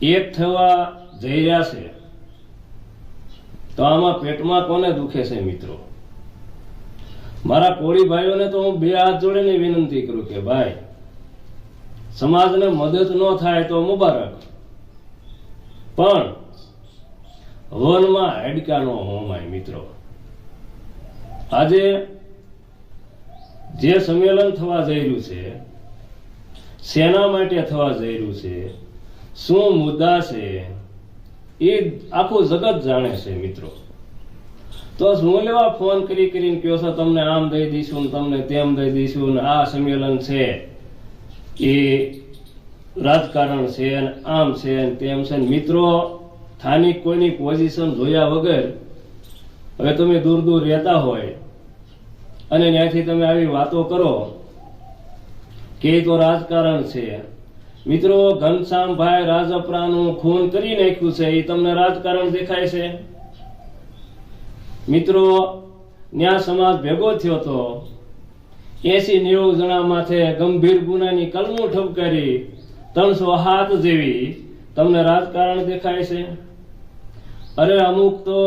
એક થવા જઈ રહ્યા છે, તો આમાં પેટમાં કોને દુખે છે મિત્રો? મારા કોળી ભાઈઓને તો હું બે હાથ જોડીને વિનંતી કરું કે ભાઈ, સમાજને મદદ ન થાય તો મુબારક. પણ વનમાં હાડકાનો હોમાય મિત્રો. આજે જે સંમેલન થવા જઈ રહ્યું છે શેના માટે થવા જઈ રહ્યું છે શું મુદ્દા છે? એ આખું જગત જાણે છે, મિત્રો. તો શું લેવા ફોન કરી કરીને કહો છો, તમને આમ દઈ દઈશું તમને તેમ દઈ દઈશું આ સંમેલન છે. એ રાજકારણ છે ને આમ છે તેમ છે મિત્રો, સ્થાનિક કોઈની પોઝિશન જોયા વગર હવે તમે દૂર દૂર રહેતા હોય અને ત્યાંથી તમે આવી વાતો કરો કે તો રાજકારણ છે. મિત્રો ઘનશ્યામભાઈ રાજપરાનું ખૂન કરી નાખ્યું છે એ તમને રાજકારણ દેખાય છે. મિત્રો, ન્યા સમાજ ભેગો થયો તો એસી નેવું જણા માથે ગંભીર ગુનાની કલમો ઠપકારી ત્રણસો હાથ જેવી તમને રાજકારણ દેખાય છે. અરે, અમુક તો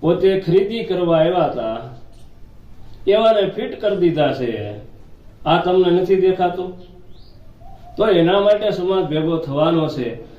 પોતે ખરીદી કરવા આવ્યા હતા, એવાને ફિટ કરી દીધા છે. આ તમને નથી દેખાતું? તો એના માટે સમાજ ભેગો થવાનો છે.